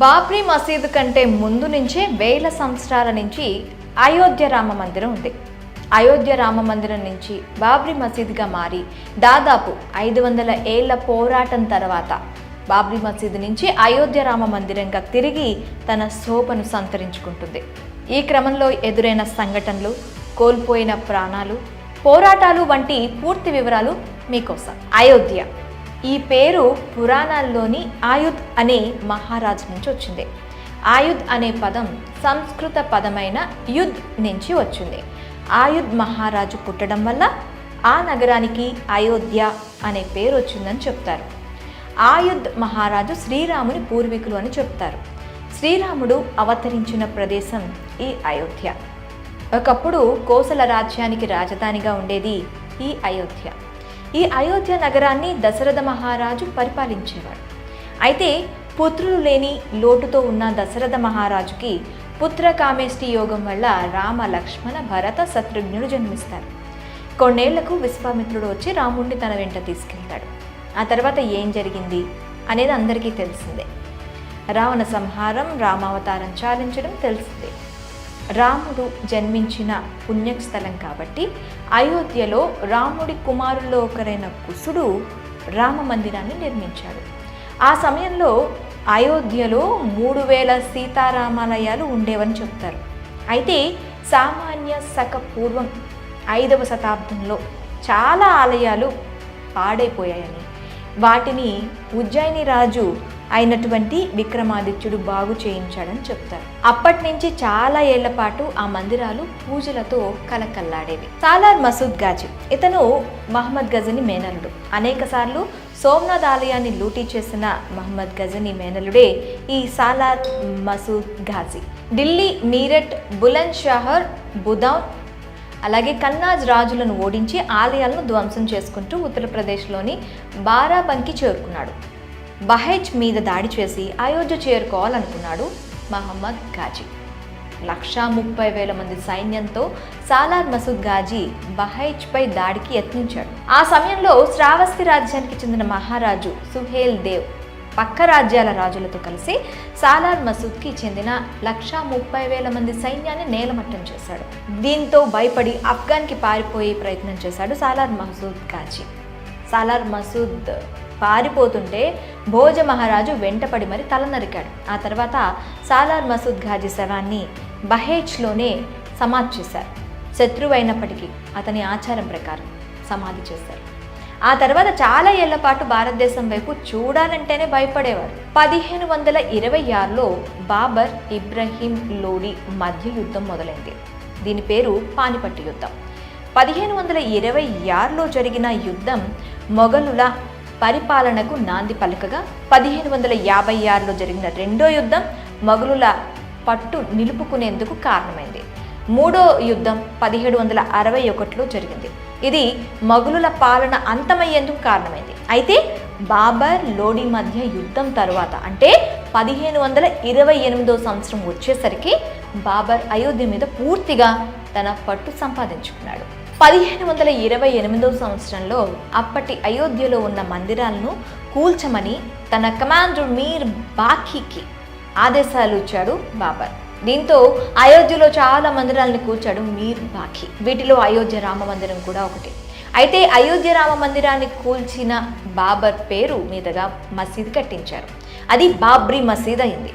బాబ్రీ మసీదు కంటే ముందు నుంచే వేల సంవత్సరాల నుంచి అయోధ్య రామ మందిరం ఉంది. అయోధ్య రామ మందిరం నుంచి బాబ్రీ మసీదుగా మారి దాదాపు ఐదు వందల ఏళ్ళ పోరాటం తర్వాత బాబ్రీ మసీదు నుంచి అయోధ్య రామ మందిరంగా తిరిగి తన శోభను సంతరించుకుంటుంది. ఈ క్రమంలో ఎదురైన సంఘటనలు కోల్పోయిన ప్రాణాలు పోరాటాలు వంటి పూర్తి వివరాలు మీకోసం. అయోధ్య ఈ పేరు పురాణాల్లోని ఆయుధ్ అనే మహారాజు నుంచి వచ్చింది. ఆయుధ్ అనే పదం సంస్కృత పదమైన యుద్ నుంచి వచ్చింది. ఆయుధ్ మహారాజు పుట్టడం వల్ల ఆ నగరానికి అయోధ్య అనే పేరు వచ్చిందని చెప్తారు. ఆయుధ్ మహారాజు శ్రీరాముని పూర్వీకులు అని చెప్తారు. శ్రీరాముడు అవతరించిన ప్రదేశం ఈ అయోధ్య. ఒకప్పుడు కోసల రాజ్యానికి రాజధానిగా ఉండేది ఈ అయోధ్య. ఈ అయోధ్య నగరాన్ని దశరథ మహారాజు పరిపాలించేవాడు అయితే పుత్రులు లేని లోటుతో ఉన్న దశరథ మహారాజుకి పుత్ర కామేష్టి యోగం వల్ల రామ లక్ష్మణ భరత శత్రుఘ్నుడు జన్మిస్తారు. కొన్నేళ్ళకు విశ్వామిత్రుడు వచ్చి రాముణ్ణి తన వెంట తీసుకెళ్తాడు. ఆ తర్వాత ఏం జరిగింది అనేది అందరికీ తెలిసిందే. రావణ సంహారం రామావతారం చాలించడం తెలిసిందే. రాముడు జన్మించిన పుణ్యస్థలం కాబట్టి అయోధ్యలో రాముడి కుమారుల్లో ఒకరైన కుసుడు రామ మందిరాన్ని నిర్మించాడు. ఆ సమయంలో అయోధ్యలో మూడు వేల సీతారామాలయాలు ఉండేవని చెప్తారు. అయితే సామాన్య శక పూర్వం ఐదవ శతాబ్దంలో చాలా ఆలయాలు పాడైపోయాయని. వాటిని ఉజ్జయిని రాజు అయినటువంటి విక్రమాదిత్యుడు బాగు చేయించాడని చెప్తారు. అప్పటి నుంచి చాలా ఏళ్ళ పాటు ఆ మందిరాలు పూజలతో కలకల్లాడేవి సాలార్ మసూద్ గాజీ ఇతను మహమ్మద్ గజని మేనలుడు అనేక సార్లు సోమనాథ్ ఆలయాన్ని లూటీ చేసిన మహమ్మద్ గజని మేనలుడే ఈ సాలార్ మసూద్ ఘాజీ ఢిల్లీ మీరట్ బులంద్ షహర్ బుదౌన్ అలాగే కన్నాజ్ రాజులను ఓడించి ఆలయాలను ధ్వంసం చేసుకుంటూ ఉత్తరప్రదేశ్లోని బారాబంకి చేరుకున్నాడు. బహెజ్ మీద దాడి చేసి అయోధ్య చేరుకోవాలనుకున్నాడు మహమ్మద్ గాజీ. లక్షా ముప్పై వేల మంది సైన్యంతో సాలార్ మసూద్ గాజీ బహైజ్పై దాడికి యత్నించాడు. ఆ సమయంలో శ్రావస్తి రాజ్యానికి చెందిన మహారాజు సుహేల్ దేవ్ పక్క రాజ్యాల రాజులతో కలిసి సాలార్ మసూద్కి చెందిన లక్షా ముప్పై వేల మంది సైన్యాన్ని నేలమట్టం చేశాడు. దీంతో భయపడి అఫ్ఘాన్కి పారిపోయే ప్రయత్నం చేశాడు సాలార్ మసూద్ గాజీ. సాలార్ మసూద్ పారిపోతుంటే భోజ మహారాజు వెంటపడి మరి తల నరికాడు. ఆ తర్వాత సాలార్ మసూద్ ఘాజీ శవాన్ని బహేజ్లోనే సమాధి చేశారు. శత్రువు అయినప్పటికీ అతని ఆచారం ప్రకారం సమాధి చేశారు. ఆ తర్వాత చాలా ఏళ్ళ పాటు భారతదేశం వైపు చూడాలంటేనే భయపడేవారు. పదిహేను వందల ఇరవై ఆరులో బాబర్ ఇబ్రహీం లోడి మధ్య యుద్ధం మొదలైంది. దీని పేరు పానిపట్టు యుద్ధం. పదిహేను వందల ఇరవై ఆరులో జరిగిన యుద్ధం మొఘలుల పరిపాలనకు నాంది పలకగా పదిహేను వందల యాభై ఆరులో జరిగిన రెండో యుద్ధం మొఘలుల పట్టు నిలుపుకునేందుకు కారణమైంది. మూడో యుద్ధం పదిహేడు వందల అరవై ఒకటిలో జరిగింది. ఇది మొఘలుల పాలన అంతమయ్యేందుకు కారణమైంది. అయితే బాబర్ లోడి మధ్య యుద్ధం తరువాత అంటే పదిహేను వందల ఇరవై ఎనిమిదో సంవత్సరం వచ్చేసరికి బాబర్ అయోధ్య మీద పూర్తిగా తన పట్టు సంపాదించుకున్నాడు. పదిహేను వందల ఇరవై ఎనిమిదో సంవత్సరంలో అప్పటి అయోధ్యలో ఉన్న మందిరాలను కూల్చమని తన కమాండర్ మీర్ బాఖీకి ఆదేశాలు ఇచ్చాడు బాబర్. దీంతో అయోధ్యలో చాలా మందిరాలను కూల్చాడు మీర్ బాఖీ. వీటిలో అయోధ్య రామ మందిరం కూడా ఒకటి. అయితే అయోధ్య రామ మందిరాన్ని కూల్చిన బాబర్ పేరు మీదుగా మసీద్ కట్టించారు. అది బాబ్రీ మసీద్ అయింది.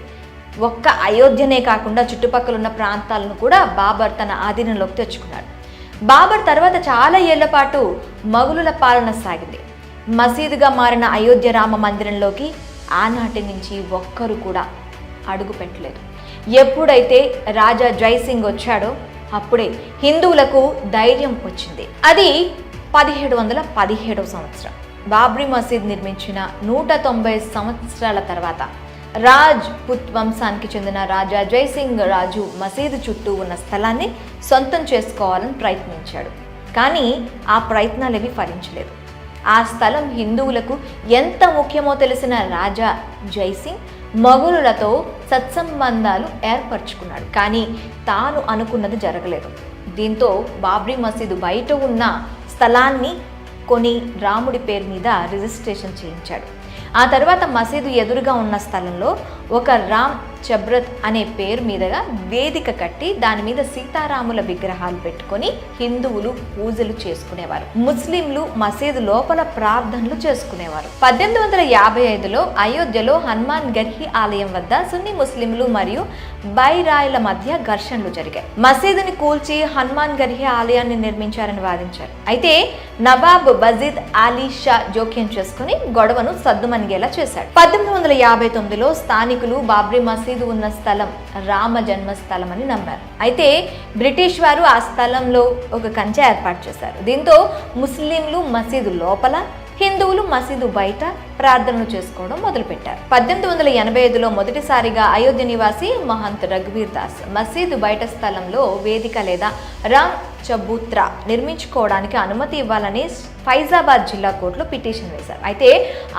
ఒక్క అయోధ్యనే కాకుండా చుట్టుపక్కల ఉన్న ప్రాంతాలను కూడా బాబర్ తన ఆధీనంలోకి తెచ్చుకున్నాడు. బాబర్ తర్వాత చాలా ఏళ్ళ పాటు మగులుల పాలన సాగింది. మసీదుగా మారిన అయోధ్య రామ మందిరంలోకి ఆనాటి నుంచి ఒక్కరు కూడా అడుగు పెట్టలేదు. ఎప్పుడైతే రాజా జైసింగ్ వచ్చాడో అప్పుడే హిందువులకు ధైర్యం వచ్చింది. అది పదిహేడు వందల పదిహేడవ సంవత్సరం. బాబ్రీ మసీద్ నిర్మించిన నూట తొంభై సంవత్సరాల తర్వాత రాజ్ పుత్ వంశానికి చెందిన రాజా జైసింగ్ రాజు మసీదు చుట్టూ ఉన్న స్థలాన్ని సొంతం చేసుకోవాలని ప్రయత్నించాడు. కానీ ఆ ప్రయత్నాలేవి ఫలించలేదు. ఆ స్థలం హిందువులకు ఎంత ముఖ్యమో తెలిసిన రాజా జైసింగ్ మగురులతో సత్సంబంధాలు ఏర్పరచుకున్నాడు. కానీ తాను అనుకున్నది జరగలేదు. దీంతో బాబ్రీ మసీదు బయట ఉన్న స్థలాన్ని కొని రాముడి పేరు మీద రిజిస్ట్రేషన్ చేయించాడు. ఆ తర్వాత మసీదు ఎదురుగా ఉన్న స్థలంలో ఒక రామ్ చబ్రత్ అనే పేరు మీదుగా వేదిక కట్టి దాని మీద సీతారాముల విగ్రహాలు పెట్టుకొని హిందువులు పూజలు చేసుకునేవారు. ముస్లింలు మసీదు లోపల ప్రార్థనలు చేసుకునేవారు. పద్దెనిమిది వందల యాభై ఐదులో అయోధ్యలో హనుమాన్ గర్హి ఆలయం వద్ద సున్ని ముస్లింలు మరియు బైరాయిల మధ్య ఘర్షణలు జరిగాయి. మసీదుని కూల్చి హనుమాన్ గర్హి ఆలయాన్ని నిర్మించారని వాదించారు. అయితే నవాబ్ బజీద్ అలీ షా జోక్యం చేసుకుని గొడవను సద్దుమణిగేలా చేశాడు. పద్దెనిమిది వందల యాభై తొమ్మిదిలో స్థానిక నాయకులు బాబ్రీ మసీదు ఉన్న స్థలం రామ జన్మస్థలం అని నమ్మారు. అయితే బ్రిటిష్ వారు ఆ స్థలంలో ఒక కంచె ఏర్పాటు చేశారు. దీంతో ముస్లింలు మసీదు లోపల హిందువులు మసీదు బయట ప్రార్థనలు చేసుకోవడం మొదలుపెట్టారు. పద్దెనిమిది వందల ఎనభై ఐదులో మొదటిసారిగా అయోధ్య నివాసి మహంత్ రఘువీర్ దాస్ మసీదు బయట స్థలంలో వేదిక లేదా రామ్ చబూత్రా నిర్మించుకోవడానికి అనుమతి ఇవ్వాలని ఫైజాబాద్ జిల్లా కోర్టులో పిటిషన్ వేశారు. అయితే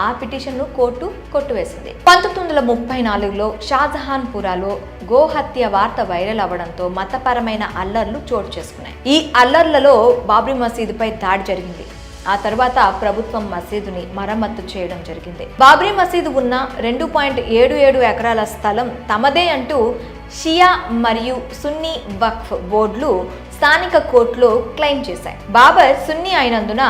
ఆ పిటిషన్ను కోర్టు కొట్టువేసింది. పంతొమ్మిది వందల ముప్పై నాలుగులో షాజహాన్ పురాలో గోహత్య వార్త వైరల్ అవ్వడంతో మతపరమైన అల్లర్లు చోటు చేసుకున్నాయి. ఈ అల్లర్లలో బాబ్రీ మసీదుపై దాడి జరిగింది. ఆ తర్వాత ప్రభుత్వం మసీదుని మరమ్మత్తు చేయడం జరిగింది. బాబ్రీ మసీదు ఉన్న రెండు పాయింట్ ఏడు ఏడు ఎకరాల స్థలం తమదే అంటూ షియా మరియు సున్నీ వక్ఫ్ బోర్డులు స్థానిక కోర్టులో క్లెయిమ్ చేశాయి. బాబర్ సున్నీ అయినందున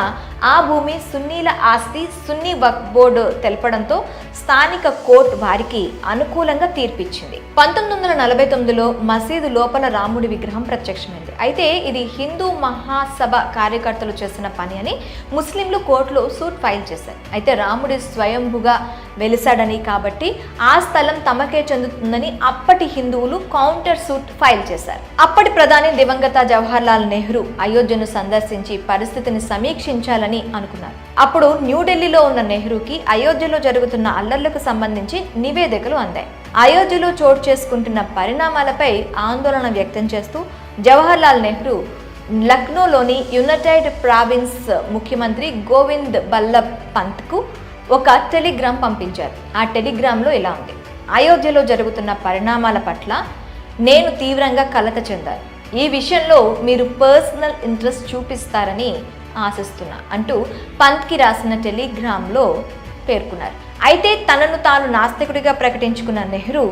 ఆ భూమి సున్నీల ఆస్తి సున్నీ వక్ఫ్ బోర్డు తెలపడంతో స్థానిక కోర్టు వారికి అనుకూలంగా తీర్పిచ్చింది. పంతొమ్మిది వందల నలభై తొమ్మిదిలో మసీదు లోపల రాముడి విగ్రహం ప్రత్యక్షమైంది. అయితే ఇది హిందూ మహాసభ కార్యకర్తలు చేసిన పని అని ముస్లింలు కోర్టులో సూట్ ఫైల్ చేశారు. అయితే రాముడి స్వయంభుగా వెలిసాడని కాబట్టి ఆ స్థలం తమకే చెందుతుందని అప్పటి హిందువులు కౌంటర్ సూట్ ఫైల్ చేశారు. అప్పటి ప్రధాని దివంగత జవహర్లాల్ నెహ్రూ అయోధ్యను సందర్శించి పరిస్థితిని సమీక్షించాలని అనుకున్నారు. అప్పుడు న్యూఢిల్లీలో ఉన్న నెహ్రూకి అయోధ్యలో జరుగుతున్న అల్లర్లకు సంబంధించి నివేదికలు అందాయి. అయోధ్యలో చోటు చేసుకుంటున్న పరిణామాలపై ఆందోళన వ్యక్తం చేస్తూ జవహర్లాల్ నెహ్రూ లక్నోలోని యునైటెడ్ ప్రావిన్స్ ముఖ్యమంత్రి గోవింద్ బల్లభ్ పంత్కు ఒక టెలిగ్రామ్ పంపించారు. ఆ టెలిగ్రామ్లో ఇలా ఉంది. అయోధ్యలో జరుగుతున్న పరిణామాల పట్ల నేను తీవ్రంగా కలత చెందాను. ఈ విషయంలో మీరు పర్సనల్ ఇంట్రెస్ట్ చూపిస్తారని ఆశిస్తున్నా అంటూ పంత్కి రాసిన టెలిగ్రామ్లో పేర్కొన్నారు. అయితే తనను తాను నాస్తికుడిగా ప్రకటించుకున్న నెహ్రూ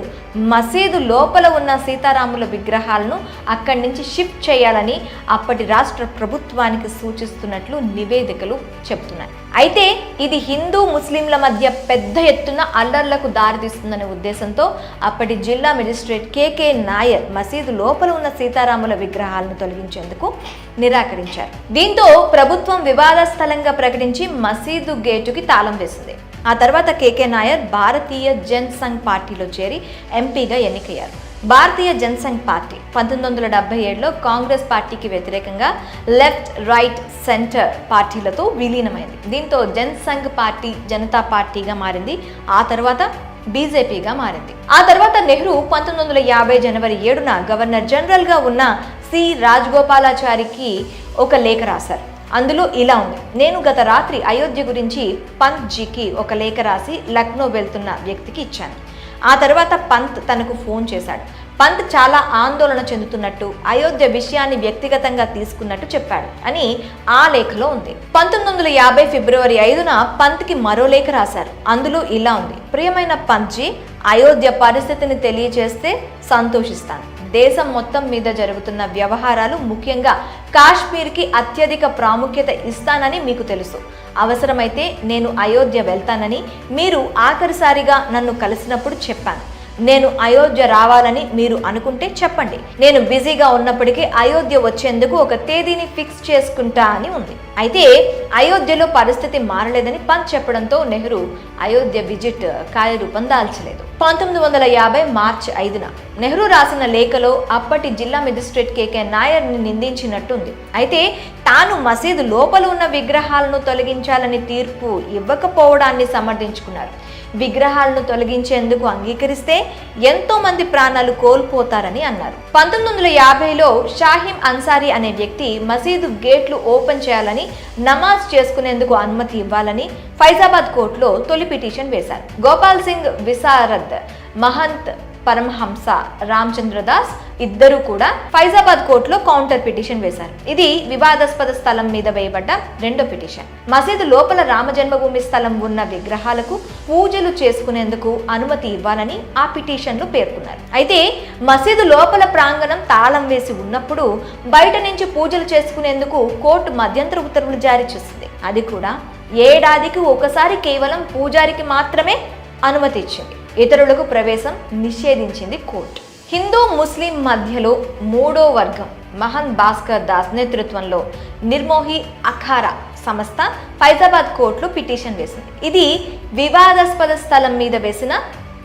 మసీదు లోపల ఉన్న సీతారాముల విగ్రహాలను అక్కడి నుంచి షిఫ్ట్ చేయాలని అప్పటి రాష్ట్ర ప్రభుత్వానికి సూచిస్తున్నట్లు నివేదికలు చెప్తున్నాయి. అయితే ఇది హిందూ ముస్లింల మధ్య పెద్ద ఎత్తున అల్లర్లకు దారితీస్తుందనే ఉద్దేశంతో అప్పటి జిల్లా మెజిస్ట్రేట్ కేకే నాయర్ మసీదు లోపల ఉన్న సీతారాముల విగ్రహాలను తొలగించేందుకు నిరాకరించారు. దీంతో ప్రభుత్వం వివాదాస్థలంగా ప్రకటించి మసీదు గేటుకి తాళం వేసింది. ఆ తర్వాత కేకే నాయర్ భారతీయ జన్సంఘ్ పార్టీలో చేరి ఎంపీగా ఎన్నికయ్యారు. భారతీయ జనసంఘ్ పార్టీ పంతొమ్మిది వందల డెబ్బై ఏడులో కాంగ్రెస్ పార్టీకి వ్యతిరేకంగా లెఫ్ట్ రైట్ సెంటర్ పార్టీలతో విలీనమైంది. దీంతో జనసంఘ్ పార్టీ జనతా పార్టీగా మారింది. ఆ తర్వాత బీజేపీగా మారింది. ఆ తర్వాత నెహ్రూ పంతొమ్మిది వందల యాభై జనవరి ఏడున గవర్నర్ జనరల్గా ఉన్న సి. రాజగోపాలాచారికి ఒక లేఖ రాశారు. అందులో ఇలా ఉంది. నేను గత రాత్రి అయోధ్య గురించి పంత్ జీకి ఒక లేఖ రాసి లక్నో వెళ్తున్న వ్యక్తికి ఇచ్చాను. ఆ తర్వాత పంత్ తనకు ఫోన్ చేశాడు. పంత్ చాలా ఆందోళన చెందుతున్నట్టు అయోధ్య విషయాన్ని వ్యక్తిగతంగా తీసుకున్నట్టు చెప్పాడు అని ఆ లేఖలో ఉంది. పంతొమ్మిది వందల యాభై ఫిబ్రవరి ఐదున పంత్కి మరో లేఖ రాశారు. అందులో ఇలా ఉంది. ప్రియమైన పంత్జీ అయోధ్య పరిస్థితిని తెలియచేస్తే సంతోషిస్తాను. దేశం మొత్తం మీద జరుగుతున్న వ్యవహారాలు ముఖ్యంగా కాశ్మీర్కి అత్యధిక ప్రాముఖ్యత ఇస్తానని మీకు తెలుసు. అవసరమైతే నేను అయోధ్య వెళ్తానని మీరు ఆఖరిసారిగా నన్ను కలిసినప్పుడు చెప్పాను. నేను అయోధ్య రావాలని మీరు అనుకుంటే చెప్పండి. నేను బిజీగా ఉన్నప్పటికీ అయోధ్య వచ్చేందుకు ఒక తేదీని ఫిక్స్ చేసుకుంటా అని ఉంది. అయితే అయోధ్యలో పరిస్థితి మారలేదని పంత్ చెప్పడంతో నెహ్రూ అయోధ్య విజిట్ కార్యరూపం దాల్చలేదు పంతొమ్మిది వందల యాభై మార్చి ఐదున నెహ్రూ రాసిన లేఖలో అప్పటి జిల్లా మెజిస్ట్రేట్ కేకే నాయర్ని నిందించినట్టుంది. అయితే తాను మసీదు లోపల ఉన్న విగ్రహాలను తొలగించాలని తీర్పు ఇవ్వకపోవడాన్ని సమర్థించుకున్నారు. విగ్రహాలను తొలగించేందుకు అంగీకరిస్తే ఎంతో మంది ప్రాణాలు కోల్పోతారని అన్నారు. పంతొమ్మిది వందల యాభైలో షాహిం అన్సారీ అనే వ్యక్తి మసీదు గేట్లు ఓపెన్ చేయాలని నమాజ్ చేసుకునేందుకు అనుమతి ఇవ్వాలని ఫైజాబాద్ కోర్టులో తొలి పిటిషన్ వేశారు. గోపాల్ సింగ్ విశారద్ మహంత్ పరమహంస రామచంద్రదాస్ ఇద్దరు కూడా ఫైజాబాద్ కోర్టులో కౌంటర్ పిటిషన్ వేశారు. ఇది వివాదాస్పద స్థలం మీద వేయబడ్డ రెండో పిటిషన్. మసీదు లోపల రామ జన్మభూమి స్థలం ఉన్న విగ్రహాలకు పూజలు చేసుకునేందుకు అనుమతి ఇవ్వాలని ఆ పిటిషన్లో పేర్కొన్నారు. అయితే మసీదు లోపల ప్రాంగణం తాళం వేసి ఉన్నప్పుడు బయట నుంచి పూజలు చేసుకునేందుకు కోర్టు మధ్యంతర ఉత్తర్వులు జారీ చేసింది. అది కూడా ఏడాదికి ఒకసారి కేవలం పూజారికి మాత్రమే అనుమతి ఇచ్చింది. ఇతరులకు ప్రవేశం నిషేధించింది కోర్టు. హిందూ ముస్లిం మధ్యలో మూడో వర్గం మహన్ భాస్కర్ దాస్ నేతృత్వంలో నిర్మోహి అఖారా సంస్థ ఫైజాబాద్ కోర్టులో పిటిషన్ వేసింది. ఇది వివాదాస్పద స్థలం మీద వేసిన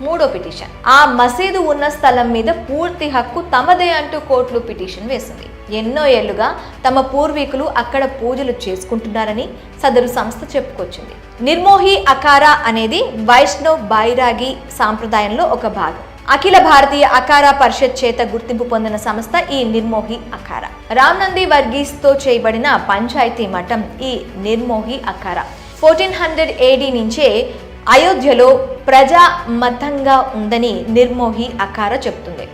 మూడో పిటిషన్. ఆ మసీదు ఉన్న స్థలం మీద పూర్తి హక్కు తమదే అంటూ కోర్టులు పిటిషన్ వేసింది. ఎన్నో ఏళ్ళుగా తమ పూర్వీకులు అక్కడ పూజలు చేసుకుంటున్నారని సదరు సంస్థ చెప్పుకొచ్చింది. నిర్మోహి అకారా అనేది వైష్ణవ్ బైరాగి సాంప్రదాయంలో ఒక భాగం. అఖిల భారతీయ అకారా పరిషత్ చేత గుర్తింపు పొందిన సంస్థ ఈ నిర్మోహి అఖారా రామ్నంది నంది వర్గీస్తో చేయబడిన పంచాయతీ మఠం ఈ Nirmohi Akhara fourteen hundred AD నుంచే అయోధ్యలో ప్రజా మతంగా ఉందని నిర్మోహి అకార చెప్తుంది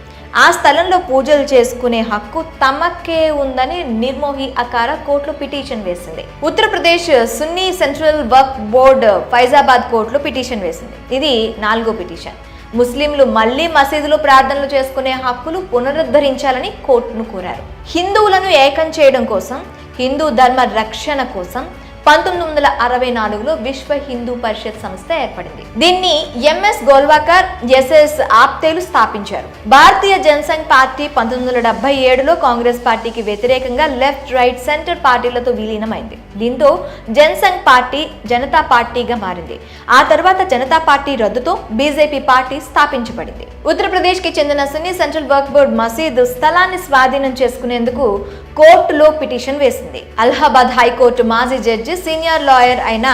ఆ స్థలంలో పూజలు చేసుకునే హక్కు తమకే ఉందని నిర్మోహి అకార కోర్టులో పిటిషన్ వేసింది. ఉత్తరప్రదేశ్ సున్నీ సెంట్రల్ వర్క్ బోర్డు ఫైజాబాద్ కోర్టులో పిటిషన్ వేసింది. ఇది నాలుగో పిటిషన్. ముస్లింలు మళ్ళీ మసీదులో ప్రార్థనలు చేసుకునే హక్కులు పునరుద్ధరించాలని కోర్టును కోరారు. హిందువులను ఏకం చేయడం కోసం హిందూ ధర్మ రక్షణ కోసం పంతొమ్మిది వందల అరవై నాలుగులో విశ్వ హిందూ పరిషత్ సంస్థ ఏర్పడింది. దీన్ని ఎంఎస్ గోల్వాకర్ ఎస్ఎస్ ఆప్తేలు స్థాపించారు. భారతీయ జనసంఘ్ పార్టీ పంతొమ్మిది వందల డెబ్బై ఏడులో కాంగ్రెస్ పార్టీకి వ్యతిరేకంగా లెఫ్ట్ రైట్ సెంటర్ పార్టీలతో విలీనమైంది. దీంతో జనసంఘ్ పార్టీ జనతా పార్టీగా మారింది. ఆ తర్వాత జనతా పార్టీ రద్దుతో బీజేపీ పార్టీ స్థాపించబడింది. ఉత్తరప్రదేశ్కి చెందిన సున్నీ సెంట్రల్ వర్క్ బోర్డ్ మసీదు స్థలాన్ని స్వాధీనం చేసుకునేందుకు కోర్టులో పిటిషన్ వేసింది. అలహాబాద్ హైకోర్టు మాజీ జడ్జి సీనియర్ లాయర్ అయిన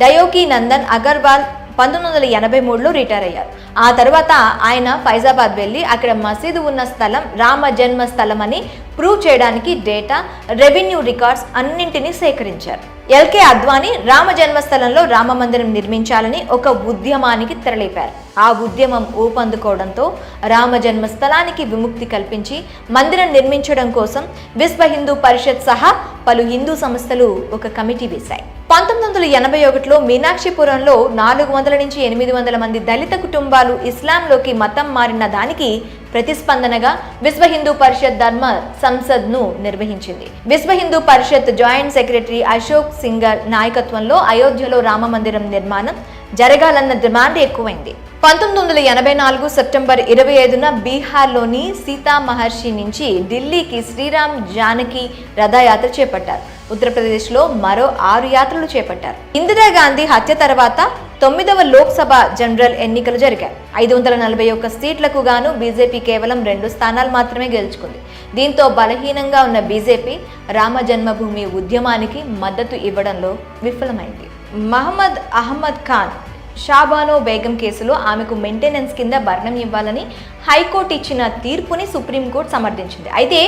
డయోకి నందన్ అగర్వాల్ పంతొమ్మిది వందల ఎనభై మూడులో రిటైర్ అయ్యారు. ఆ తర్వాత ఆయన ఫైజాబాద్ వెళ్ళి అక్కడ మసీదు ఉన్న స్థలం రామ జన్మ స్థలం అని ప్రూవ్ చేయడానికి డేటా రెవెన్యూ రికార్డ్స్ అన్నింటినీ సేకరించారు. ఎల్కే అద్వానీ రామ జన్మస్థలంలో రామ మందిరం నిర్మించాలని ఒక ఉద్యమానికి తెరలేపారు. ఆ ఉద్యమం ఊపందుకోవడంతో రామ జన్మస్థలానికి విముక్తి కల్పించి మందిరం నిర్మించడం కోసం విశ్వ హిందూ పరిషత్ సహా పలు హిందూ సంస్థలు ఒక కమిటీ వేశాయి. పంతొమ్మిది వందల ఎనభై ఒకటిలో మీనాక్షిపురంలో నాలుగు వందల నుంచి ఎనిమిది వందల మంది దళిత కుటుంబాలు ఇస్లాంలోకి మతం మారిన దానికి ప్రతిస్పందనగా విశ్వ హిందూ పరిషత్ ధర్మ సంసద్ను నిర్వహించింది. విశ్వ హిందూ పరిషత్ జాయింట్ సెక్రటరీ అశోక్ సింగర్ నాయకత్వంలో అయోధ్యలో రామ మందిరం నిర్మాణం జరగాలన్న డిమాండ్ ఎక్కువైంది. పంతొమ్మిది వందల ఎనభై నాలుగు సెప్టెంబర్ ఇరవై ఐదున బీహార్లోని సీతా మహర్షి నుంచి ఢిల్లీకి శ్రీరామ్ జానకి రథయాత్ర చేపట్టారు. ఉత్తరప్రదేశ్లో మరో ఆరు యాత్రలు చేపట్టారు. ఇందిరాగాంధీ హత్య తర్వాత తొమ్మిదవ లోక్సభ జనరల్ ఎన్నికలు జరిగాయి. ఐదు వందల నలభై ఒక్క సీట్లకు గాను బీజేపీ కేవలం రెండు స్థానాలు మాత్రమే గెలుచుకుంది. దీంతో బలహీనంగా ఉన్న బీజేపీ రామ జన్మభూమి ఉద్యమానికి మద్దతు ఇవ్వడంలో విఫలమైంది. మహమ్మద్ అహ్మద్ ఖాన్ షాబానో బేగం కేసులో ఆమెకు మెయింటెనెన్స్ కింద భరణం ఇవ్వాలని హైకోర్టు ఇచ్చిన తీర్పుని సుప్రీంకోర్టు సమర్థించింది. అయితే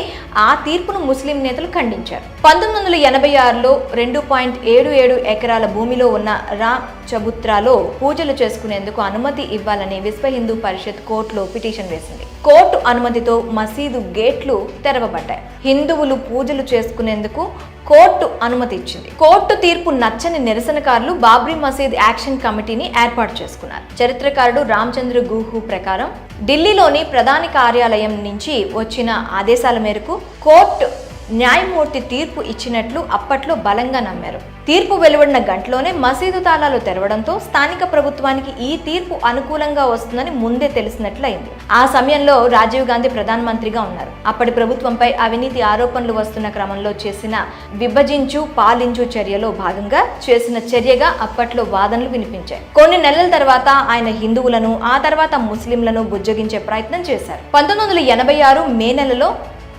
ఆ తీర్పును ముస్లిం నేతలు ఖండించారు. పంతొమ్మిది వందల ఎనభై ఆరులో రెండు పాయింట్ ఏడు ఏడు ఎకరాల భూమిలో ఉన్న రామ్ చబుత్రాలో పూజలు చేసుకునేందుకు అనుమతి ఇవ్వాలని విశ్వ హిందూ పరిషత్ కోర్టులో పిటిషన్ వేసింది. కోర్టు అనుమతితో మసీదు గేట్లు తెరవబడ్డాయి. హిందువులు పూజలు చేసుకునేందుకు కోర్టు అనుమతి ఇచ్చింది. కోర్టు తీర్పు నచ్చని నిరసనకారులు బాబ్రీ మసీద్ యాక్షన్ కమిటీని ఏర్పాటు చేసుకున్నారు. చరిత్రకారుడు రామచంద్ర గుహు ప్రకారం ఢిల్లీలోని ప్రధాని కార్యాలయం నుంచి వచ్చిన ఆదేశాల మేరకు కోర్టు న్యాయమూర్తి తీర్పు ఇచ్చినట్లు అప్పట్లో బలంగా నమ్మారు. తీర్పు వెలువడిన గంటలోనే మసీదు తాళాలు తెరవడంతో స్థానిక ప్రభుత్వానికి ఈ తీర్పు అనుకూలంగా వస్తుందని ముందే తెలిసినట్లయింది. ఆ సమయంలో రాజీవ్ గాంధీ ప్రధానమంత్రిగా ఉన్నారు. అప్పటి ప్రభుత్వంపై అవినీతి ఆరోపణలు వస్తున్న క్రమంలో చేసిన విభజించు పాలించు చర్యలో భాగంగా చేసిన చర్యగా అప్పట్లో వాదనలు వినిపించాయి. కొన్ని నెలల తర్వాత ఆయన హిందువులను ఆ తర్వాత ముస్లింలను బుజ్జగించే ప్రయత్నం చేశారు. పంతొమ్మిది వందల ఎనభై ఆరు మే నెలలో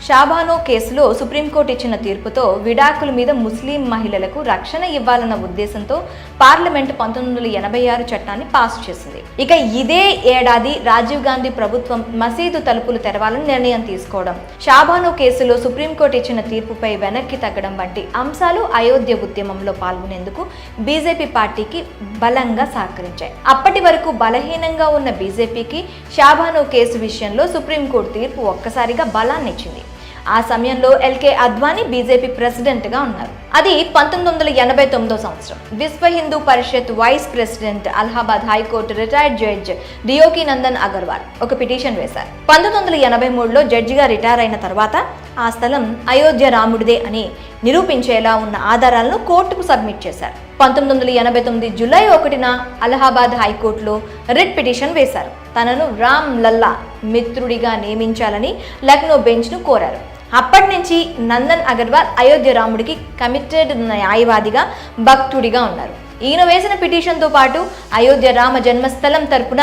షాబానో కేసులో సుప్రీంకోర్టు ఇచ్చిన తీర్పుతో విడాకుల మీద ముస్లిం మహిళలకు రక్షణ ఇవ్వాలన్న ఉద్దేశంతో పార్లమెంట్ పంతొమ్మిది వందల ఎనభై ఆరు చట్టాన్ని పాస్ చేసింది. ఇక ఇదే ఏడాది రాజీవ్ గాంధీ ప్రభుత్వం మసీదు తలుపులు తెరవాలని నిర్ణయం తీసుకోవడం. షాబానో కేసులో సుప్రీంకోర్టు ఇచ్చిన తీర్పుపై వెనక్కి తగ్గడం వంటి అంశాలు అయోధ్య ఉద్యమంలో పాల్గొనేందుకు బీజేపీ పార్టీకి బలంగా సహకరించాయి. అప్పటి వరకు బలహీనంగా ఉన్న బీజేపీకి షాబానో కేసు విషయంలో సుప్రీంకోర్టు తీర్పు ఒక్కసారిగా బలాన్ని ఇచ్చింది ఆ సమయంలో ఎల్కే అద్వానీ బీజేపీ ప్రెసిడెంట్గా ఉన్నారు. అది పంతొమ్మిది వందల ఎనభై తొమ్మిదో సంవత్సరం. Vishwa Hindu Parishad vice president Allahabad high court retired judge Deoki Nandan Agarwal ఒక పిటిషన్ వేశారు. పంతొమ్మిది వందల ఎనభై మూడులో జడ్జిగా రిటైర్ అయిన తర్వాత ఆ స్థలం అయోధ్య రాముడిదే అని నిరూపించేలా ఉన్న ఆధారాలను కోర్టుకు సబ్మిట్ చేశారు. పంతొమ్మిది వందల ఎనభై తొమ్మిది జూలై ఒకటిన అలహాబాద్ హైకోర్టులో రిట్ పిటిషన్ వేశారు. తనను రామ్ లల్లా మిత్రుడిగా నియమించాలని లక్నో బెంచ్ను కోరారు. అప్పటి నుంచి నందన్ అగర్వాల్ అయోధ్య రాముడికి కమిటెడ్ న్యాయవాదిగా భక్తుడిగా ఉన్నారు. ఈయన వేసిన పిటిషన్తో పాటు అయోధ్య రామ జన్మస్థలం తరపున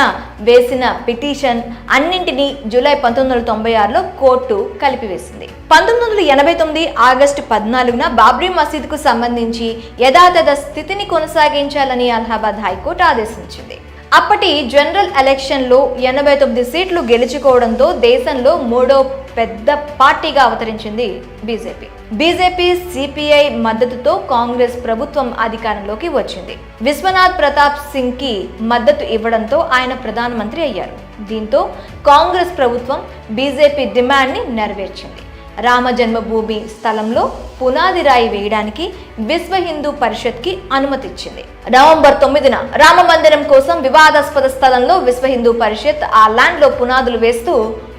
వేసిన పిటిషన్ అన్నింటినీ జూలై పంతొమ్మిది వందల తొంభై ఆరులో కోర్టు కలిపివేసింది. పంతొమ్మిది వందల ఎనభై తొమ్మిది ఆగస్టు పద్నాలుగున బాబ్రీ మసీద్కు సంబంధించి యథాతథ స్థితిని కొనసాగించాలని అలహాబాద్ హైకోర్టు ఆదేశించింది. అప్పటి జనరల్ ఎలక్షన్లో ఎనభై తొమ్మిది సీట్లు గెలుచుకోవడంతో దేశంలో మూడో పెద్ద పార్టీగా అవతరించింది బీజేపీ. బీజేపీ సిపిఐ మద్దతుతో కాంగ్రెస్ ప్రభుత్వం అధికారంలోకి వచ్చింది. విశ్వనాథ్ ప్రతాప్ సింగ్కి మద్దతు ఇవ్వడంతో ఆయన ప్రధానమంత్రి అయ్యారు. దీంతో కాంగ్రెస్ ప్రభుత్వం బీజేపీ డిమాండ్ని నెరవేర్చింది. రామ జన్మభూమి స్థలంలో పునాది రాయి వేయడానికి విశ్వ హిందూ పరిషత్కి అనుమతిచ్చింది. నవంబర్ తొమ్మిదిన రామ మందిరం కోసం వివాదాస్పద స్థలంలో విశ్వ హిందూ పరిషత్ ఆ ల్యాండ్లో పునాదులు వేస్తూ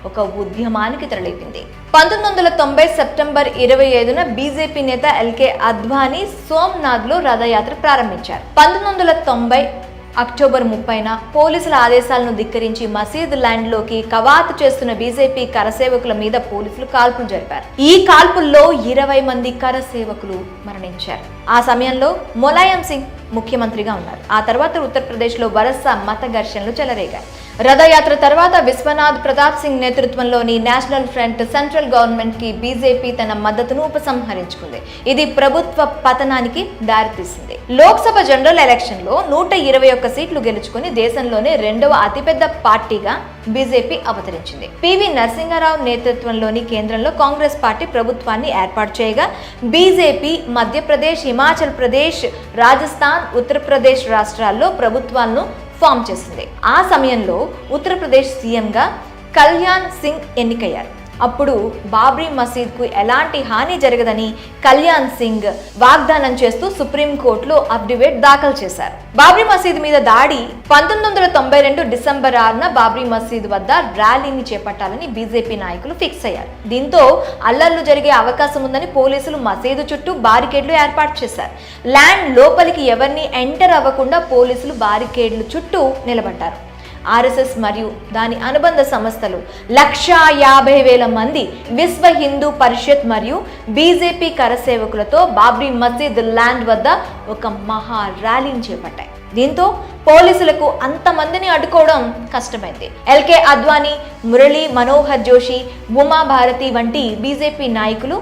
ఒక ఉద్యమానికి తెరలేపింది. పంతొమ్మిది వందల తొంభై సెప్టెంబర్ ఇరవై ఐదున బీజేపీ నేత ఎల్కే అద్వానీ సోమ్నాథ్లో రథయాత్ర ప్రారంభించారు. పంతొమ్మిది వందల తొంభై అక్టోబర్ ముప్పైన పోలీసుల ఆదేశాలను ధిక్కరించి మసీద్ ల్యాండ్లోకి కవాతు చేస్తున్న బీజేపీ కరసేవకుల మీద పోలీసులు కాల్పులు జరిపారు. ఈ కాల్పుల్లో ఇరవై మంది కరసేవకులు మరణించారు. ఆ సమయంలో ములాయం సింగ్ ముఖ్యమంత్రిగా ఉన్నారు. ఆ తర్వాత ఉత్తరప్రదేశ్లో వరస మత ఘర్షణలు చెలరేగాయి. రథయాత్ర తర్వాత విశ్వనాథ్ ప్రతాప్ సింగ్ నేతృత్వంలోని నేషనల్ ఫ్రంట్ సెంట్రల్ గవర్నమెంట్కి బీజేపీ తన మద్దతును ఉపసంహరించుకుంది. ఇది ప్రభుత్వ పతనానికి దారితీసింది. లోక్సభ జనరల్ ఎలక్షన్లో నూట ఇరవై ఒక్క సీట్లు గెలుచుకుని దేశంలోనే రెండవ అతిపెద్ద పార్టీగా బీజేపీ అవతరించింది. పివి నరసింహారావు నేతృత్వంలోని కేంద్రంలో కాంగ్రెస్ పార్టీ ప్రభుత్వాన్ని ఏర్పాటు చేయగా బీజేపీ మధ్యప్రదేశ్ హిమాచల్ ప్రదేశ్ రాజస్థాన్ ఉత్తరప్రదేశ్ రాష్ట్రాల్లో ప్రభుత్వాలను ఫామ్ చేసింది ఆ సమయంలో ఉత్తరప్రదేశ్ సీఎంగా కళ్యాణ్ సింగ్ ఎన్నికయ్యారు. అప్పుడు బాబ్రీ మసీద్కు ఎలాంటి హాని జరగదని కళ్యాణ్ సింగ్ వాగ్దానం చేస్తూ సుప్రీంకోర్టులో అఫిడవిట్ దాఖలు చేశారు. బాబ్రీ మసీద్ మీద దాడి పంతొమ్మిది వందల తొంభై రెండు డిసెంబర్ ఆరున బాబ్రీ మసీద్ వద్ద ర్యాలీని చేపట్టాలని బీజేపీ నాయకులు ఫిక్స్ అయ్యారు. దీంతో అల్లర్లు జరిగే అవకాశం ఉందని పోలీసులు మసీదు చుట్టూ బారికేడ్లు ఏర్పాటు చేశారు. ల్యాండ్ లోపలికి ఎవరిని ఎంటర్ అవ్వకుండా పోలీసులు బారికేడ్లు చుట్టూ నిలబడ్డారు. ఆర్ఎస్ఎస్ మరియు దాని అనుబంధ సంస్థలు లక్షా యాభై వేల మంది విశ్వ హిందూ పరిషత్ మరియు బీజేపీ కరసేవకులతో బాబ్రీ మసీద్ ల్యాండ్ వద్ద ఒక మహా ర్యాలీని చేపట్టాయి. దీంతో పోలీసులకు అంతమందిని అడ్డుకోవడం కష్టమైంది. ఎల్కే అద్వానీ మురళీ మనోహర్ జోషి ఉమా భారతి వంటి బీజేపీ నాయకులు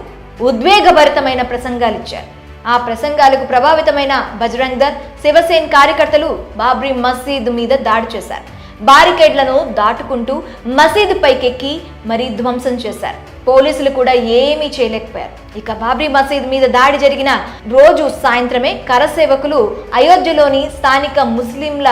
ఉద్వేగభరితమైన ప్రసంగాలు ఇచ్చారు. ఆ ప్రసంగాలకు ప్రభావితమైన బజరంగ్ దర్ శివసేన్ కార్యకర్తలు బాబ్రీ మసీద్ మీద దాడి చేశారు. బారికేడ్లను దాటుకుంటూ మసీదు పైకెక్కి మరీ ధ్వంసం చేశారు. పోలీసులు కూడా ఏమీ చేయలేకపోయారు. ఇక బాబ్రీ మసీద్ మీద దాడి జరిగిన రోజు సాయంత్రమే కరసేవకులు అయోధ్యలోని స్థానిక ముస్లింల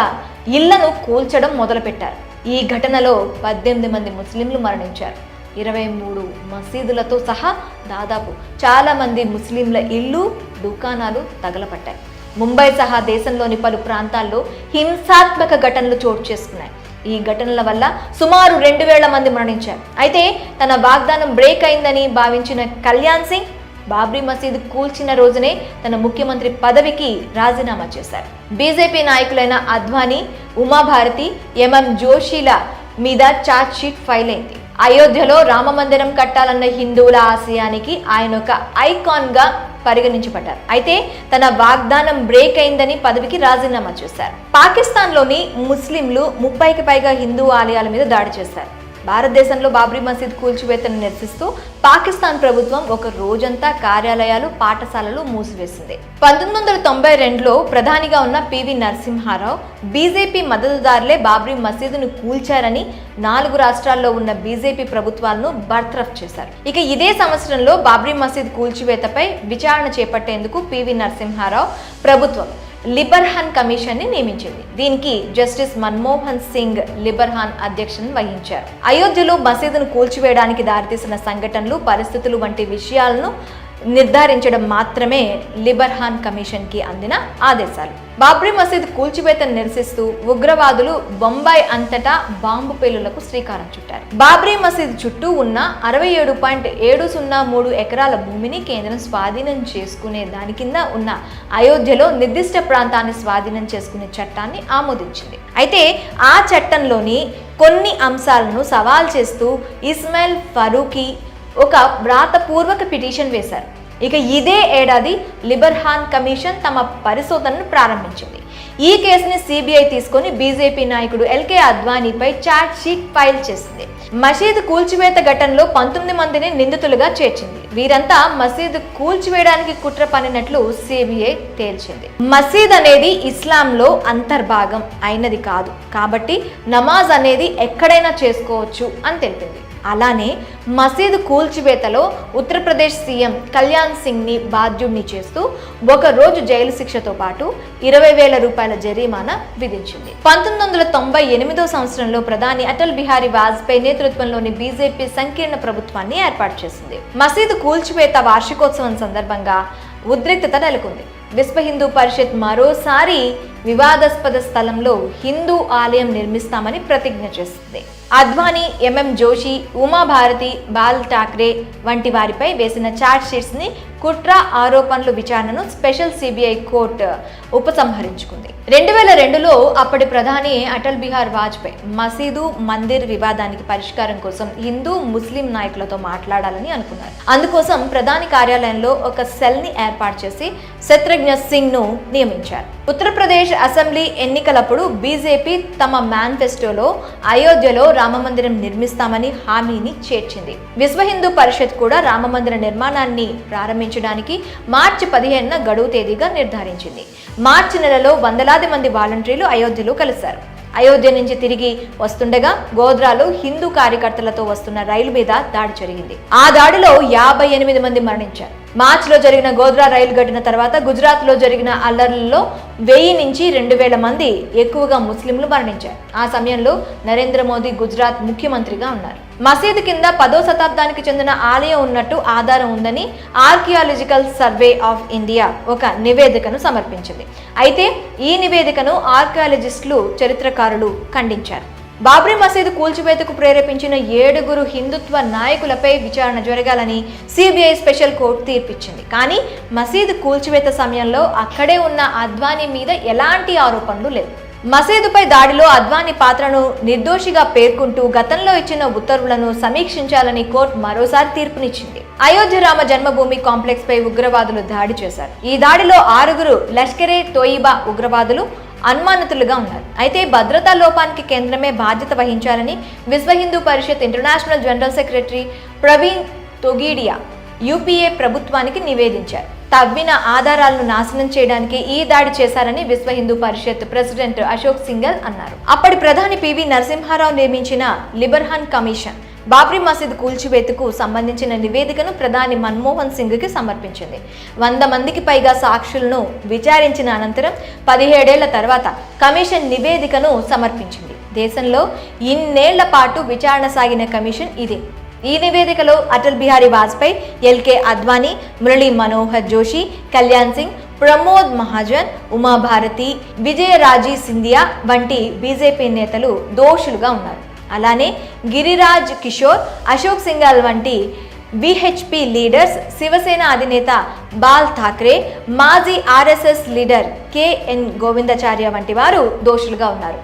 ఇళ్ళను కూల్చడం మొదలుపెట్టారు. ఈ ఘటనలో పద్దెనిమిది మంది ముస్లింలు మరణించారు. ఇరవై మూడు మసీదులతో సహా దాదాపు చాలా మంది ముస్లింల ఇళ్ళు దుకాణాలు తగలపట్టాయి. ముంబై సహా దేశంలోని పలు ప్రాంతాల్లో హింసాత్మక ఘటనలు చోటు చేసుకున్నాయి. ఈ ఘటనల వల్ల సుమారు రెండు వేల మంది మరణించారు. అయితే తన వాగ్దానం బ్రేక్ అయిందని భావించిన కళ్యాణ్ సింగ్ బాబ్రీ మసీద్ కూల్చిన రోజునే తన ముఖ్యమంత్రి పదవికి రాజీనామా చేశారు. బీజేపీ నాయకులైన అద్వానీ ఉమాభారతి ఎంఎం జోషిల మీద ఛార్జ్ షీట్ ఫైల్ అయింది. అయోధ్యలో రామ మందిరం కట్టాలన్న హిందువుల ఆశయానికి ఆయన ఒక ఐకాన్గా పరిగణించబడ్డారు. అయితే తన వాగ్దానం బ్రేక్ అయిందని పదవికి రాజీనామా చేశారు. పాకిస్తాన్లోని ముస్లింలు ముప్పైకి పైగా హిందూ ఆలయాల మీద దాడి చేశారు. భారతదేశంలో బాబ్రీ మసీద్ కూల్చివేతను నిరసిస్తూ పాకిస్తాన్ ప్రభుత్వం ఒక రోజంతా కార్యాలయాలు పాఠశాలలు మూసివేసింది. పంతొమ్మిది వందల తొంభై రెండులో ప్రధానిగా ఉన్న పివి నరసింహారావు బీజేపీ మద్దతుదారులే బాబ్రీ మసీదును కూల్చారని నాలుగు రాష్ట్రాల్లో ఉన్న బీజేపీ ప్రభుత్వాలను బర్తరఫ్ చేశారు. ఇక ఇదే సంవత్సరంలో బాబ్రీ మసీద్ కూల్చివేతపై విచారణ చేపట్టేందుకు పివి నరసింహారావు ప్రభుత్వం లిబర్హాన్ కమిషన్ని నియమించింది. దీనికి జస్టిస్ మన్మోహన్ సింగ్ లిబర్హాన్ అధ్యక్షతను వహించారు. అయోధ్యలో మసీదును కూల్చివేయడానికి దారితీసిన సంఘటనలు పరిస్థితులు వంటి విషయాలను నిర్ధారించడం మాత్రమే లిబర్హాన్ కమిషన్కి అందిన ఆదేశాలు. బాబ్రీ మసీద్ కూల్చివేతను నిరసిస్తూ ఉగ్రవాదులు బొంబాయి అంతటా బాంబు పేలులకు శ్రీకారం చుట్టారు. బాబ్రీ మసీద్ చుట్టూ ఉన్న అరవై ఏడు పాయింట్ ఏడు సున్నా మూడు ఎకరాల భూమిని కేంద్రం స్వాధీనం చేసుకునే దాని కింద ఉన్న అయోధ్యలో నిర్దిష్ట ప్రాంతాన్ని స్వాధీనం చేసుకునే చట్టాన్ని ఆమోదించింది. అయితే ఆ చట్టంలోని కొన్ని అంశాలను సవాల్ చేస్తూ ఇస్మాయిల్ ఫరూకీ ఒక వ్రాతపూర్వక పిటిషన్ వేశారు. ఇక ఇదే ఏడాది లిబర్హాన్ కమిషన్ తమ పరిశోధనను ప్రారంభించింది. ఈ కేసుని సిబిఐ తీసుకొని బీజేపీ నాయకుడు ఎల్కే అద్వానీపై చార్జ్ షీట్ ఫైల్ చేసింది. మసీద్ కూల్చివేత ఘటనలో పంతొమ్మిది మందిని నిందితులుగా చేర్చింది. వీరంతా మసీద్ కూల్చివేయడానికి కుట్ర పనినట్లు సిబిఐ తేల్చింది. మసీద్ అనేది ఇస్లాంలో అంతర్భాగం అయినది కాదు. కాబట్టి నమాజ్ అనేది ఎక్కడైనా చేసుకోవచ్చు అని తెలిపింది. అలానే మసీదు కూల్చివేతలో ఉత్తరప్రదేశ్ సీఎం కళ్యాణ్ సింగ్ని బాధ్యుడిని చేస్తూ ఒక రోజు జైలు శిక్షతో పాటు ఇరవై వేల రూపాయల జరిమానా విధించింది. పంతొమ్మిది వందల తొంభై ఎనిమిదో సంవత్సరంలో ప్రధాని అటల్ బిహారీ వాజ్పేయి నేతృత్వంలోని బీజేపీ సంకీర్ణ ప్రభుత్వాన్ని ఏర్పాటు చేసింది. మసీదు కూల్చివేత వార్షికోత్సవం సందర్భంగా ఉద్రిక్తత నెలకొంది. విశ్వ హిందూ పరిషత్ మరోసారి వివాదాస్పద స్థలంలో హిందూ ఆలయం నిర్మిస్తామని ప్రతిజ్ఞ చేస్తుంది అద్వానీ ఎంఎం జోషి ఉమాభారతి బాల్ ఠాక్రే వంటి వారిపై వేసిన ఛార్జ్ షీట్స్ కుట్ర ఆరోపణలు విచారణను స్పెషల్ సిబిఐ కోర్టు ఉపసంహరించుకుంది. రెండు వేల రెండులో అప్పటి ప్రధాని అటల్ బిహార్ వాజ్పేయి మసీదు మందిర్ వివాదానికి పరిష్కారం కోసం హిందూ ముస్లిం నాయకులతో మాట్లాడాలని అనుకున్నారు. అందుకోసం ప్రధాని కార్యాలయంలో ఒక సెల్ని ఏర్పాటు చేసి శత్రుఘ్న సింగ్ను నియమించారు. ఉత్తరప్రదేశ్ అసెంబ్లీ ఎన్నికలప్పుడు బీజేపీ తమ మేనిఫెస్టోలో అయోధ్యలో రామమందిరం నిర్మిస్తామని హామీని చేర్చింది. విశ్వ హిందూ పరిషత్ కూడా రామమందిర నిర్మాణాన్ని ప్రారంభించడానికి మార్చి పదిహేనున గడువు తేదీగా నిర్ధారించింది. మార్చి నెలలో వందలాది మంది వాలంటీర్లు అయోధ్యలో కలిశారు. అయోధ్య నుంచి తిరిగి వస్తుండగా గోధ్రాలో హిందూ కార్యకర్తలతో వస్తున్న రైలు మీద దాడి జరిగింది. ఆ దాడిలో యాభై ఎనిమిది మంది మరణించారు. మార్చిలో జరిగిన గోద్రా రైలు ఘటన తర్వాత గుజరాత్లో జరిగిన అల్లర్లలో వెయ్యి నుంచి రెండు వేల మంది ఎక్కువగా ముస్లింలు మరణించారు. ఆ సమయంలో నరేంద్ర మోదీ గుజరాత్ ముఖ్యమంత్రిగా ఉన్నారు. మసీదు కింద పదో శతాబ్దానికి చెందిన ఆలయం ఉన్నట్టు ఆధారం ఉందని ఆర్కియాలజికల్ సర్వే ఆఫ్ ఇండియా ఒక నివేదికను సమర్పించింది. అయితే ఈ నివేదికను ఆర్కియాలజిస్టులు చరిత్రకారులు ఖండించారు. బాబ్రీ మసీదు కూల్చివేతకు ప్రేరేపించిన ఏడుగురు హిందుత్వ నాయకులపై విచారణ జరగాలని సిబిఐ స్పెషల్ కోర్టు తీర్పిచ్చింది. కానీ మసీదు కూల్చివేత సమయంలో అక్కడే ఉన్న అద్వానీ మీద ఎలాంటి ఆరోపణలు లేవు. మసీదుపై దాడిలో అద్వానీ పాత్రను నిర్దోషిగా పేర్కొంటూ గతంలో ఇచ్చిన ఉత్తర్వులను సమీక్షించాలని కోర్టు మరోసారి తీర్పునిచ్చింది. అయోధ్య రామ జన్మభూమి కాంప్లెక్స్ పై ఉగ్రవాదులు దాడి చేశారు. ఈ దాడిలో ఆరుగురు లష్కరే తోయిబా ఉగ్రవాదులు అనుమానితులుగా ఉన్నారు. అయితే భద్రతా లోపానికి కేంద్రమే బాధ్యత వహించాలని Vishwa Hindu Parishad international general secretary Praveen Togadia UPA ప్రభుత్వానికి నివేదించారు. తవ్విన ఆధారాలను నాశనం చేయడానికి ఈ దాడి చేశారని విశ్వ హిందూ పరిషత్ ప్రెసిడెంట్ అశోక్ సింగల్ అన్నారు. అప్పటి ప్రధాని పివి నరసింహారావు నియమించిన లిబర్హాన్ కమిషన్ బాబ్రీ మసీద్ కూల్చివేతకు సంబంధించిన నివేదికను ప్రధాని మన్మోహన్ సింగ్కి సమర్పించింది. వంద మందికి పైగా సాక్షులను విచారించిన అనంతరం పదిహేడేళ్ళ తర్వాత కమిషన్ నివేదికను సమర్పించింది. దేశంలో ఇన్నేళ్ళ పాటు విచారణ సాగిన కమిషన్ ఇది. ఈ నివేదికలో అటల్ బిహారీ వాజ్పేయి ఎల్కే అద్వానీ మురళీ మనోహర్ జోషి కళ్యాణ్ సింగ్ ప్రమోద్ మహాజన్ ఉమాభారతి విజయరాజీ సింధియా వంటి బీజేపీ నేతలు దోషులుగా ఉన్నారు. అలానే గిరిరాజ్ కిషోర్ అశోక్ సింగాల్ వంటి విహెచ్పి లీడర్స్ శివసేన అధినేత బాల్ ఠాక్రే మాజీ ఆర్ఎస్ఎస్ లీడర్ కెఎన్ గోవిందాచార్య వంటి వారు దోషులుగా ఉన్నారు.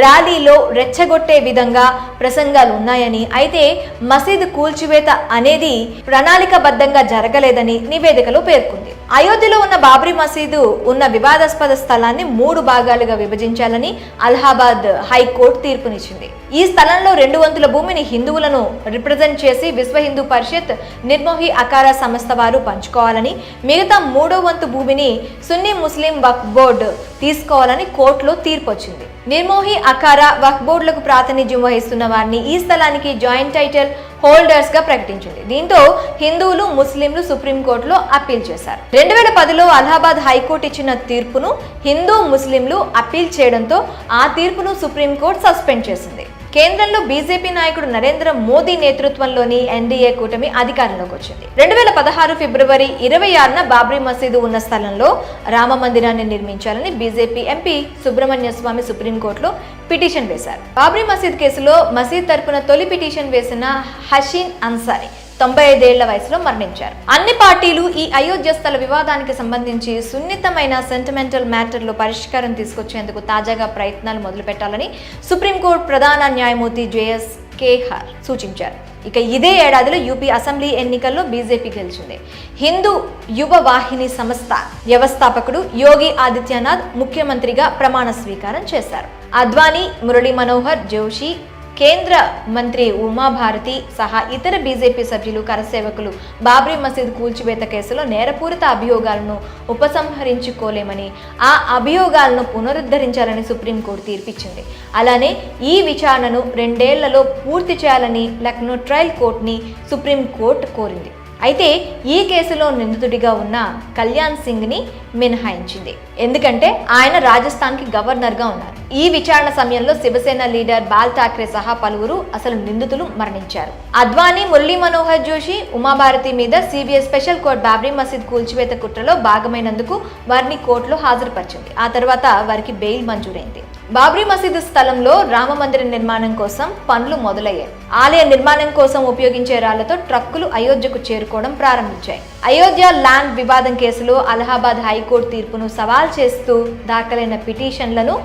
ర్యాలీలో రెచ్చగొట్టే విధంగా ప్రసంగాలు ఉన్నాయని అయితే మసీదు కూల్చివేత అనేది ప్రణాళికబద్ధంగా జరగలేదని నివేదికలో పేర్కొంది. అయోధ్యలో ఉన్న బాబ్రీ మసీదు ఉన్న వివాదాస్పద స్థలాన్ని మూడు భాగాలుగా విభజించాలని అలహాబాద్ హైకోర్టు తీర్పునిచ్చింది. ఈ స్థలంలో రెండు వంతుల భూమిని హిందువులను రిప్రజెంట్ చేసి విశ్వ హిందూ పరిషత్ నిర్మోహి అకార సంస్థ వారు పంచుకోవాలని మిగతా మూడో వంతు భూమిని సున్నీ ముస్లిం వక్ఫ్ బోర్డు తీసుకోవాలని కోర్టులో తీర్పు వచ్చింది. నిర్మోహి అకారా వక్ఫ్ బోర్డులకు ప్రాతినిధ్యం వహిస్తున్న వారిని ఈ స్థలానికి జాయింట్ టైటిల్ హోల్డర్స్గా ప్రకటించింది. దీంతో హిందువులు ముస్లింలు సుప్రీంకోర్టులో అప్పీల్ చేశారు. రెండు వేల పదిలో అలహాబాద్ హైకోర్టు ఇచ్చిన తీర్పును హిందూ ముస్లింలు అప్పీల్ చేయడంతో ఆ తీర్పును సుప్రీంకోర్టు సస్పెండ్ చేసింది. కేంద్రంలో బీజేపీ నాయకుడు నరేంద్ర మోదీ నేతృత్వంలోని ఎన్డీఏ కూటమి అధికారంలోకి వచ్చింది. రెండు వేల పదహారు ఫిబ్రవరి ఇరవై ఆరున బాబ్రీ మసీదు ఉన్న స్థలంలో రామ మందిరాన్ని నిర్మించాలని బీజేపీ ఎంపీ సుబ్రహ్మణ్య స్వామి సుప్రీంకోర్టులో పిటిషన్ వేశారు. బాబ్రీ మసీద్ కేసులో మసీద్ తరపున తొలి పిటిషన్ వేసిన హషీన్ అన్సారీ తొంభై ఐదేళ్ళ వయసులో మరణించారు. అన్ని పార్టీలు ఈ అయోధ్య స్థల వివాదానికి సంబంధించి సున్నితమైన సెంటిమెంటల్ మ్యాటర్లో పరిష్కారం తీసుకొచ్చేందుకు తాజాగా ప్రయత్నాలు మొదలుపెట్టాలని సుప్రీంకోర్టు ప్రధాన న్యాయమూర్తి జేఎస్ కేహార్ సూచించారు. ఇక ఇదే ఏడాదిలో యూపీ అసెంబ్లీ ఎన్నికల్లో బీజేపీ గెలిచింది. హిందూ యువ వాహిని సంస్థ వ్యవస్థాపకుడు యోగి ఆదిత్యనాథ్ ముఖ్యమంత్రిగా ప్రమాణ స్వీకారం చేశారు. అద్వానీ మురళీ మనోహర్ జోషి కేంద్ర మంత్రి ఉమాభారతి సహా ఇతర బీజేపీ సభ్యులు కరసేవకులు బాబ్రీ మసీద్ కూల్చివేత కేసులో నేరపూరిత అభియోగాలను ఉపసంహరించుకోలేమని ఆ అభియోగాలను పునరుద్ధరించాలని సుప్రీంకోర్టు తీర్పిచ్చింది. అలానే ఈ విచారణను రెండేళ్ళలో పూర్తి చేయాలని లక్నో ట్రయల్ కోర్టుని సుప్రీంకోర్టు కోరింది. అయితే ఈ కేసులో నిందితుడిగా ఉన్న కళ్యాణ్ సింగ్ని మినహాయించింది. ఎందుకంటే ఆయన రాజస్థాన్కి గవర్నర్గా ఉన్నారు. ఈ విచారణ సమయంలో శివసేన లీడర్ బాల్ ఠాక్రే సహా పలువురు అసలు నిందితులు మరణించారు. అద్వానీ మురళీ మనోహర్ జోషి ఉమాభారతి మీద సిబిఐ స్పెషల్ కోర్టు బాబ్రీ మసీద్ కూల్చివేత కుట్రలో భాగమైనందుకు వారిని కోర్టులో హాజరుపరిచింది. ఆ తర్వాత వారికి బెయిల్ మంజూరైంది. బాబ్రీ మసీదు స్థలంలో రామ మందిర నిర్మాణం కోసం పనులు మొదలయ్యాయి. ఆలయ నిర్మాణం కోసం ఉపయోగించే రాళ్ళతో ట్రక్కులు అయోధ్యకు చేరుకోవడం ప్రారంభించాయి. అయోధ్య ల్యాండ్ వివాదం కేసులో అలహాబాద్ హైకోర్టు తీర్పును సవాల్ చేస్తూ దాఖలైన పిటిషన్లను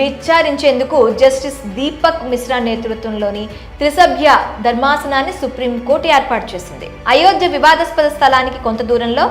విచారించేందుకు జస్టిస్ దీపక్ మిశ్రా నేతృత్వంలోని త్రిసభ్య ధర్మాసనాన్ని సుప్రీంకోర్టు ఏర్పాటు చేసింది. అయోధ్య వివాదాస్పద స్థలానికి కొంత దూరంలో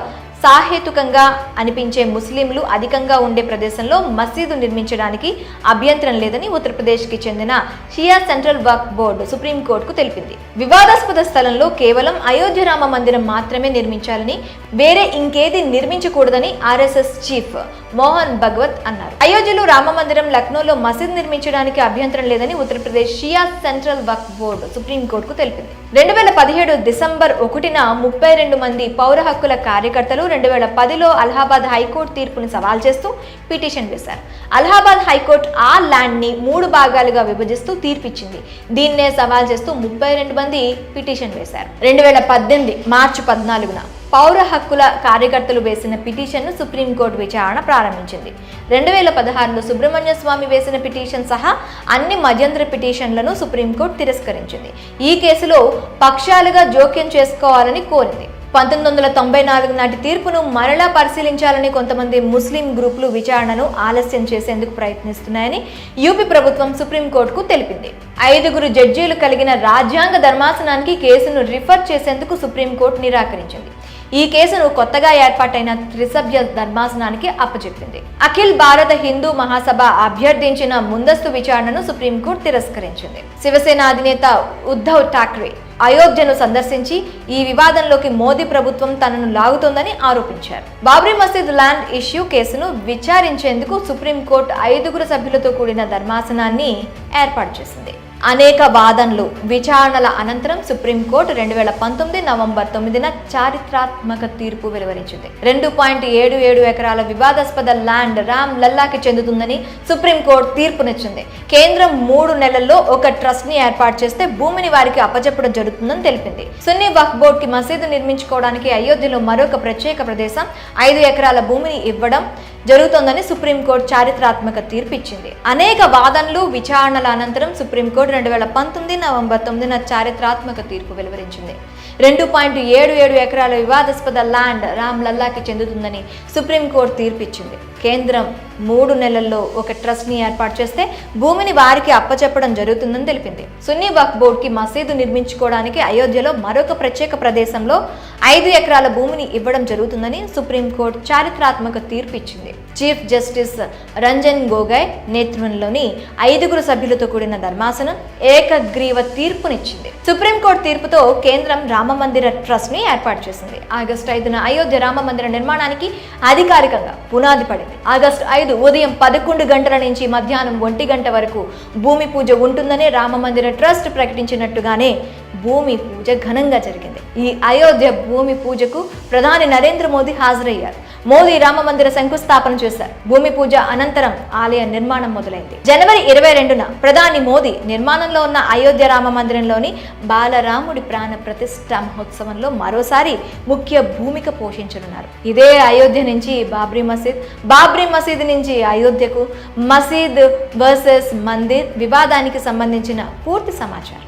సాహేతుకంగా అనిపించే ముస్లింలు అధికంగా ఉండే ప్రదేశంలో మసీదు నిర్మించడానికి అభ్యంతరం లేదని ఉత్తరప్రదేశ్కి చెందిన షియా సెంట్రల్ వక్ బోర్డు సుప్రీంకోర్టుకు తెలిపింది. వివాదాస్పద స్థలంలో కేవలం అయోధ్య రామ మందిరం మాత్రమే నిర్మించాలని వేరే ఇంకేది నిర్మించకూడదని ఆర్ఎస్ఎస్ చీఫ్ మోహన్ భగవత్ అన్నారు. అయోధ్యలో రామ మందిరం లక్నోలో మసీద్ నిర్మించడానికి అభ్యంతరం లేదని ఉత్తరప్రదేశ్ షియా సెంట్రల్ వక్ బోర్డు సుప్రీంకోర్టుకు తెలిపింది. రెండు వేల పదిహేడు డిసెంబర్ ఒకటిన ముప్పై రెండు మంది పౌర హక్కుల కార్యకర్తలు రెండు వేల పదిలో అలహాబాద్ హైకోర్టు తీర్పును సవాల్ చేస్తూ పిటిషన్ వేశారు. అలహాబాద్ హైకోర్టు ఆ ల్యాండ్ని మూడు భాగాలుగా విభజిస్తూ తీర్పిచ్చింది. దీన్నే సవాల్ చేస్తూ ముప్పై రెండు మంది పిటిషన్ వేశారు. రెండు వేల పద్దెనిమిది మార్చి పద్నాలుగున పౌర హక్కుల కార్యకర్తలు వేసిన పిటిషన్ను సుప్రీంకోర్టు విచారణ ప్రారంభించింది. రెండు వేల పదహారులో సుబ్రహ్మణ్య స్వామి వేసిన పిటిషన్ సహా అన్ని మధ్యంతర పిటిషన్లను సుప్రీంకోర్టు తిరస్కరించింది. ఈ కేసులో పక్షాలుగా జోక్యం చేసుకోవాలని కోరింది. పంతొమ్మిది వందల తొంభై నాలుగు నాటి తీర్పును మరలా పరిశీలించాలని కొంతమంది ముస్లిం గ్రూపులు విచారణను ఆలస్యం చేసేందుకు ప్రయత్నిస్తున్నాయని యూపీ ప్రభుత్వం సుప్రీంకోర్టుకు తెలిపింది. ఐదుగురు జడ్జీలు కలిగిన రాజ్యాంగ ధర్మాసనానికి కేసును రిఫర్ చేసేందుకు సుప్రీంకోర్టు నిరాకరించింది. ఈ కేసును కొత్తగా ఏర్పాటైన త్రిసభ్య ధర్మాసనానికి అప్పచెప్పింది అఖిల్ భారత హిందూ మహాసభ అభ్యర్థించిన ముందస్తు విచారణను సుప్రీంకోర్టు తిరస్కరించింది. శివసేన అధినేత ఉద్ధవ్ ఠాక్రే అయోధ్యను సందర్శించి ఈ వివాదంలోకి మోదీ ప్రభుత్వం తనను లాగుతోందని ఆరోపించారు. బాబ్రీ మసీద్ ల్యాండ్ ఇష్యూ కేసును విచారించేందుకు సుప్రీంకోర్టు ఐదుగురు సభ్యులతో కూడిన ధర్మాసనాన్ని ఏర్పాటు చేసింది. అనేక వాదనలు విచారణల అనంతరం సుప్రీంకోర్టు రెండు వేల పంతొమ్మిది నవంబర్ తొమ్మిదిన చారిత్రాత్మక తీర్పు వెలువరించింది. రెండు పాయింట్ ఏడు ఏడు ఎకరాల వివాదాస్పద ల్యాండ్ రామ్ లల్లాకి చెందుతుందని సుప్రీంకోర్టు తీర్పునిచ్చింది. కేంద్రం మూడు నెలల్లో ఒక ట్రస్ట్ని ఏర్పాటు చేస్తే భూమిని వారికి అప్పచెప్పడం జరుగుతుందని తెలిపింది. సున్నీ వక్ఫ్ బోర్డ్కి మసీదు నిర్మించుకోవడానికి అయోధ్యలో మరొక ప్రత్యేక ప్రదేశం ఐదు ఎకరాల భూమిని ఇవ్వడం జరుగుతోందని సుప్రీంకోర్టు చారిత్రాత్మక తీర్పు ఇచ్చింది అనేక వాదనలు విచారణల అనంతరం సుప్రీంకోర్టు రెండు వేల పంతొమ్మిది నవంబర్ తొమ్మిదిన చారిత్రాత్మక తీర్పు వెలువరించింది. రెండు పాయింట్ ఏడు ఏడు ఎకరాల వివాదాస్పద ల్యాండ్ రామ్ లల్లాకి చెందుతుందని సుప్రీంకోర్టు తీర్పు ఇచ్చింది కేంద్రం మూడు నెలల్లో ఒక ట్రస్ట్ని ఏర్పాటు చేస్తే భూమిని వారికి అప్పచెప్పడం జరుగుతుందని తెలిపింది. సున్నీ వక్ఫ్ బోర్డుకి మసీదు నిర్మించుకోవడానికి అయోధ్యలో మరొక ప్రత్యేక ప్రదేశంలో ఐదు ఎకరాల భూమిని ఇవ్వడం జరుగుతుందని సుప్రీంకోర్టు చారిత్రాత్మక తీర్పు ఇచ్చింది చీఫ్ జస్టిస్ రంజన్ గోగోయ్ నేతృత్వంలోని ఐదుగురు సభ్యులతో కూడిన ధర్మాసనం ఏకగ్రీవ తీర్పునిచ్చింది. సుప్రీంకోర్టు తీర్పుతో కేంద్రం రామమందిర ట్రస్ట్ని ఏర్పాటు చేసింది. ఆగస్టు ఐదున అయోధ్య రామ మందిర నిర్మాణానికి అధికారికంగా పునాది పడింది. ఆగస్టు ఐదు ఉదయం పదకొండు గంటల నుంచి మధ్యాహ్నం ఒంటి గంట వరకు భూమి పూజ ఉంటుందని రామ మందిర ట్రస్ట్ ప్రకటించినట్టుగానే భూమి పూజ ఘనంగా జరిగింది. ఈ అయోధ్య భూమి పూజకు ప్రధాని నరేంద్ర మోదీ హాజరయ్యారు. మోదీ రామ మందిర శంకుస్థాపన చేశారు. భూమి పూజ అనంతరం ఆలయ నిర్మాణం మొదలైంది. జనవరి ఇరవై రెండున ప్రధాని మోదీ నిర్మాణంలో ఉన్న అయోధ్య రామ మందిరంలోని బాలరాముడి ప్రాణ ప్రతిష్ట మహోత్సవంలో మరోసారి ముఖ్య భూమిక పోషించనున్నారు. ఇదే అయోధ్య నుంచి బాబ్రీ మసీద్ బాబ్రీ మసీద్ నుంచి అయోధ్యకు మసీద్ వర్సెస్ మందిర్ వివాదానికి సంబంధించిన పూర్తి సమాచారం.